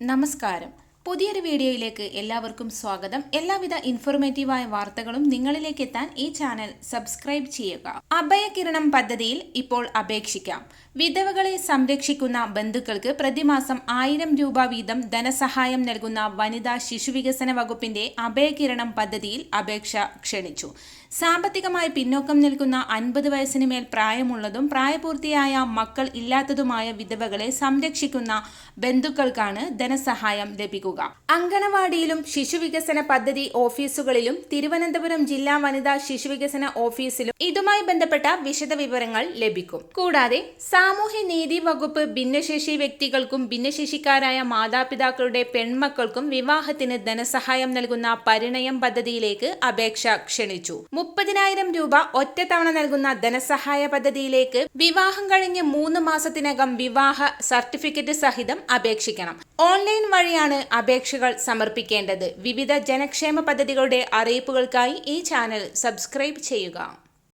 നമസ്കാരം. പുതിയൊരു വീഡിയോയിലേക്ക് എല്ലാവർക്കും സ്വാഗതം. എല്ലാവിധ ഇൻഫോർമേറ്റീവായ വാർത്തകളും നിങ്ങളിലേക്ക് എത്താൻ ഈ ചാനൽ സബ്സ്ക്രൈബ് ചെയ്യുക. അഭയകിരണം പദ്ധതിയിൽ ഇപ്പോൾ അപേക്ഷിക്കാം. വിധവകളെ സംരക്ഷിക്കുന്ന ബന്ധുക്കൾക്ക് പ്രതിമാസം ആയിരം രൂപ വീതം ധനസഹായം നൽകുന്ന വനിതാ ശിശുവികസന വകുപ്പിന്റെ അഭയകിരണം പദ്ധതിയിൽ അപേക്ഷ ക്ഷണിച്ചു. സാമ്പത്തികമായി പിന്നോക്കം നിൽക്കുന്ന അൻപത് വയസ്സിന് മേൽ പ്രായമുള്ളതും പ്രായപൂർത്തിയായ മക്കൾ ഇല്ലാത്തതുമായ വിധവകളെ സംരക്ഷിക്കുന്ന ബന്ധുക്കൾക്കാണ് ധനസഹായം ലഭിക്കുക. അങ്കണവാടിയിലും ശിശുവികസന പദ്ധതി ഓഫീസുകളിലും തിരുവനന്തപുരം ജില്ലാ വനിതാ ശിശുവികസന ഓഫീസിലും ഇതുമായി ബന്ധപ്പെട്ട വിശദവിവരങ്ങൾ ലഭിക്കും. കൂടാതെ സാമൂഹ്യ നീതി വകുപ്പ് ഭിന്നശേഷി വ്യക്തികൾക്കും ഭിന്നശേഷിക്കാരായ മാതാപിതാക്കളുടെ പെൺമക്കൾക്കും വിവാഹത്തിന് ധനസഹായം നൽകുന്ന പരിണയം പദ്ധതിയിലേക്ക് അപേക്ഷ ക്ഷണിച്ചു. മുപ്പതിനായിരം രൂപ ഒറ്റത്തവണ നൽകുന്ന ധനസഹായ പദ്ധതിയിലേക്ക് വിവാഹം കഴിഞ്ഞ് മൂന്ന് മാസത്തിനകം വിവാഹ സർട്ടിഫിക്കറ്റ് സഹിതം അപേക്ഷിക്കണം. ഓൺലൈൻ വഴിയാണ് അപേക്ഷകൾ സമർപ്പിക്കേണ്ടത്. വിവിധ ജനക്ഷേമ പദ്ധതികളുടെ അറിയിപ്പുകൾക്കായി ഈ ചാനൽ സബ്സ്ക്രൈബ് ചെയ്യുക.